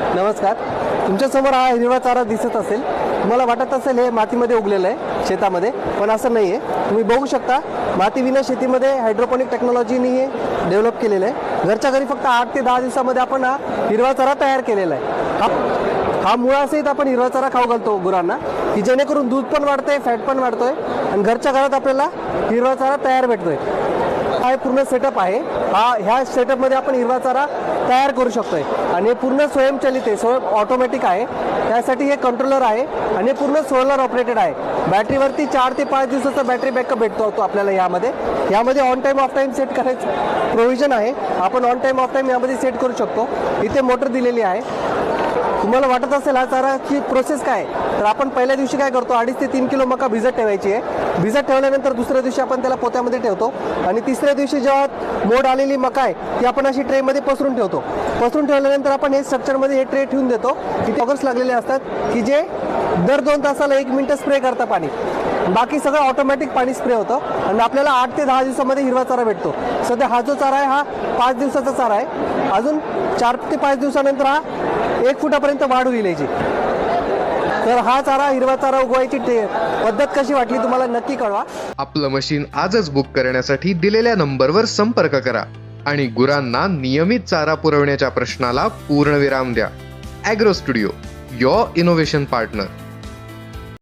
नमस्कार. तुमच्यासमोर हा हिरवा चारा दिसत असेल. तुम्हाला वाटत असेल हे मातीमध्ये उगलेलं आहे शेतामध्ये पण असं नाही आहे तुम्ही बघू शकता मातीविना शेतीमध्ये हायड्रोपोनिक टेक्नॉलॉजीने हे डेव्हलप केलेलं आहे. घरच्या घरी फक्त आठ ते दहा दिवसामध्ये आपण हा हिरवा चारा तयार केलेला आहे. हा हा मुळासहित आपण हिरवा चारा खाऊ घालतो गुरांना की जेणेकरून दूध पण वाढतंय फॅट पण वाढतोय आणि घरच्या घरात आपल्याला हिरवा चारा तयार भेटतोय. हा पूर्ण सेटअप आहे. हा ह्या सेटअपमध्ये आपण हिरवा चारा तयार करू शकतोय. आणि हे पूर्ण स्वयंचलित आहे स्वयं ऑटोमॅटिक आहे. त्यासाठी हे कंट्रोलर आहे आणि हे पूर्ण सोलर ऑपरेटेड आहे. बॅटरीवरती चार ते पाच दिवसाचा बॅटरी बॅकअप भेटतो तो आपल्याला यामध्ये. यामध्ये on time off time set करायचं प्रोव्हिजन आहे. आपण ऑन टाईम ऑफ टाईम यामध्ये सेट करू शकतो. इथे मोटर दिलेली आहे. तुम्हाला वाटत असेल हा चाराची प्रोसेस काय? आहे? तर आपण पहिल्या दिवशी काय करतो? अडीच ते तीन किलो मका भिजत ठेवायची आहे. भिजत ठेवल्यानंतर दुसऱ्या दिवशी आपण त्याला पोत्यामध्ये ठेवतो. आणि तिसऱ्या दिवशी जेव्हा मोड आलेली मका आहे ती आपण अशी ट्रेमध्ये पसरून ठेवतो. पसरून ठेवल्यानंतर आपण हे स्ट्रक्चरमध्ये हे ट्रे ठेवून देतो. की टॉगर्स लागलेले असतात की जे दर दोन तासाला एक मिनटं स्प्रे करतं पाणी. बाकी सगळं ऑटोमॅटिक पाणी स्प्रे होतं. आणि आपल्याला आठ ते दहा दिवसामध्ये हिरवा चारा भेटतो. सध्या हा जो चारा आहे हा पाच दिवसाचा चारा आहे. अजून चार ते पाच दिवसानंतर हा एक फुटापर्यंत वाढ होईल याची. तर हा चारा हिरवा चारा उगवायची पद्धत कशी वाटली तुम्हाला नक्की कळवा. आपलं मशीन आजच बुक करण्यासाठी दिलेल्या नंबरवर संपर्क करा आणि गुरांना नियमित चारा पुरवण्याच्या प्रश्नाला पूर्णविराम द्या. Agro studio your innovation partner